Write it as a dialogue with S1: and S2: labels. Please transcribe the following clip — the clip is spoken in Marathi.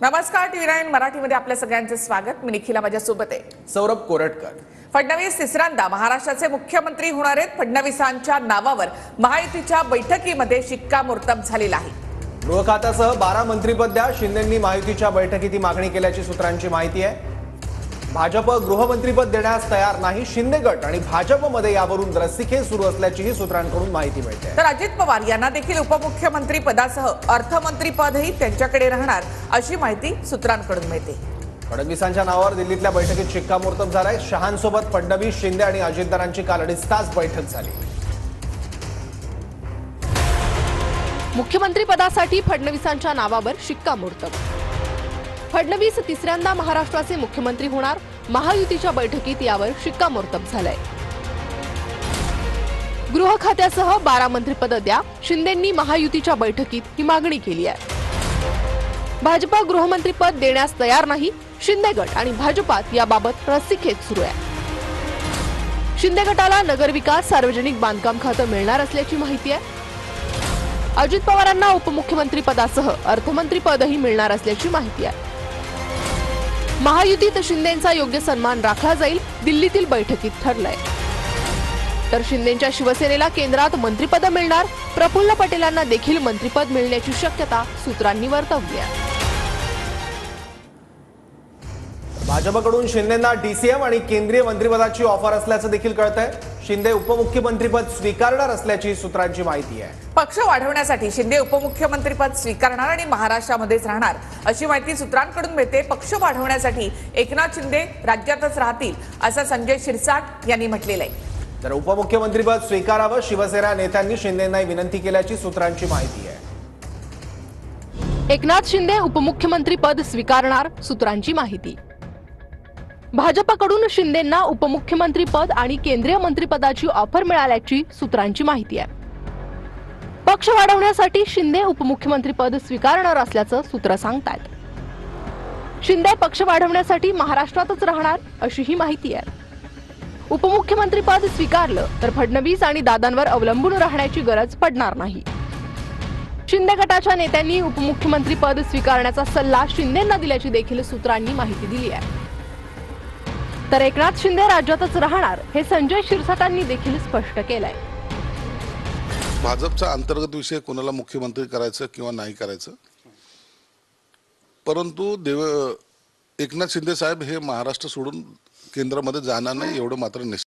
S1: नमस्कार टीव्ही नाईन मराठीमध्ये आपल्या सगळ्यांचे स्वागत. मी निखिला माझ्यासोबत आहे.
S2: सौरभ कोरटकर.
S1: फडणवीस तिसऱ्यांदा महाराष्ट्राचे मुख्यमंत्री होणार आहेत. फडणवीसांच्या नावावर महायुतीच्या बैठकीमध्ये शिक्कामोर्तब झालेला आहे.
S2: गृह खात्यासह बारा मंत्रीपद द्या. शिंदेंनी महायुतीच्या बैठकीत ही मागणी केल्याची सूत्रांची माहिती आहे. भाजप गृहमंत्रीपद देण्यास तयार नाही शिंदे गट आणि भाजपमध्ये यावरून रस्सीखेच सुरू असल्याचीही सूत्रांकडून माहिती मिळते.
S1: तर अजित पवार यांना देखील उपमुख्यमंत्री पदासह अर्थमंत्री पदही त्यांच्याकडे राहणार अशी माहिती सूत्रांकडून मिळते.
S2: फडणवीसांच्या नावावर दिल्लीतल्या बैठकीत शिक्कामोर्तब झालाय. शहांसोबत फडणवीस शिंदे आणि अजितदारांची काल अडीच तास बैठक झाली.
S3: मुख्यमंत्री पदासाठी फडणवीसांच्या नावावर शिक्कामोर्तब फडणवीस तिसऱ्यांदा महाराष्ट्राचे मुख्यमंत्री होणार. महायुतीच्या बैठकीत यावर शिक्कामोर्तब झालंय. गृह खात्यासह बारा मंत्रीपदं द्या. शिंदेंनी महायुतीच्या बैठकीत ही मागणी केली आहे. भाजपा गृहमंत्रीपद देण्यास तयार नाही. शिंदे गट आणि भाजपात याबाबत रस्सीखेच सुरू आहे. शिंदे गटाला नगरविकास सार्वजनिक बांधकाम खातं मिळणार असल्याची माहिती आहे. अजित पवारांना उपमुख्यमंत्री पदासह अर्थमंत्री पदही मिळणार असल्याची माहिती आहे. महायुतीत शिंदेचा योग्य सन्मान राखला जाईल दिल्लीतील बैठकीत ठरलंय. तर शिंदेच्या शिवसेनेला केंद्रात मंत्रिपद मिळणार प्रफुल्ल पटेलांना देखील मंत्रिपद मिळण्याची शक्यता सूत्रांनी वर्तवली आहे.
S2: भाजपकडून शिंदेना डीसीएम आणि केंद्रीय मंत्रिपदाची ऑफर असल्याचं देखील कळतंय. शिंदे उपमुख्यमंत्रीपद स्वीकारणार असल्याची सूत्रांची माहिती आहे.
S1: पक्ष वाढवण्यासाठी शिंदे उपमुख्यमंत्रीपद स्वीकारणार आणि महाराष्ट्रामध्येच राहणार अशी माहिती सूत्रांकडून मिळते. पक्ष वाढवण्यासाठी एकनाथ शिंदे राज्यातच राहतील असं संजय शिरसाट यांनी म्हटलेलं आहे.
S2: तर उपमुख्यमंत्रीपद स्वीकारावं शिवसेना नेत्यांनी शिंदेंना विनंती केल्याची सूत्रांची माहिती आहे.
S3: एकनाथ शिंदे उपमुख्यमंत्री पद स्वीकारणार सूत्रांची माहिती. भाजपाकडून शिंदेंना उपमुख्यमंत्री पद आणि केंद्रीय मंत्रिपदाची ऑफर मिळाल्याची सूत्रांची माहिती आहे. पक्ष वाढवण्यासाठी शिंदे उपमुख्यमंत्री पद स्वीकारणार असल्याचं सूत्र सांगतात शिंदे पक्ष वाढवण्यासाठी महाराष्ट्रातच राहणार अशी ही माहिती आहे. उपमुख्यमंत्री पद स्वीकारलं तर फडणवीस आणि दादांवर अवलंबून राहण्याची गरज पडणार नाही. शिंदे गटाच्या नेत्यांनी उपमुख्यमंत्री पद स्वीकारण्याचा सल्ला शिंदेंना दिल्याची देखील सूत्रांनी माहिती दिली आहे. तर एकनाथ शिंदे राज्यातच राहणार हे संजय शिरसाटांनी देखील स्पष्ट केलंय.
S4: भाजपचा अंतर्गत विषय कोणाला मुख्यमंत्री करायचं किंवा नाही करायचं? परंतु देव एकनाथ शिंदे साहेब हे महाराष्ट्र सोडून केंद्रामध्ये जाणार नाही एवढं मात्र निश्चित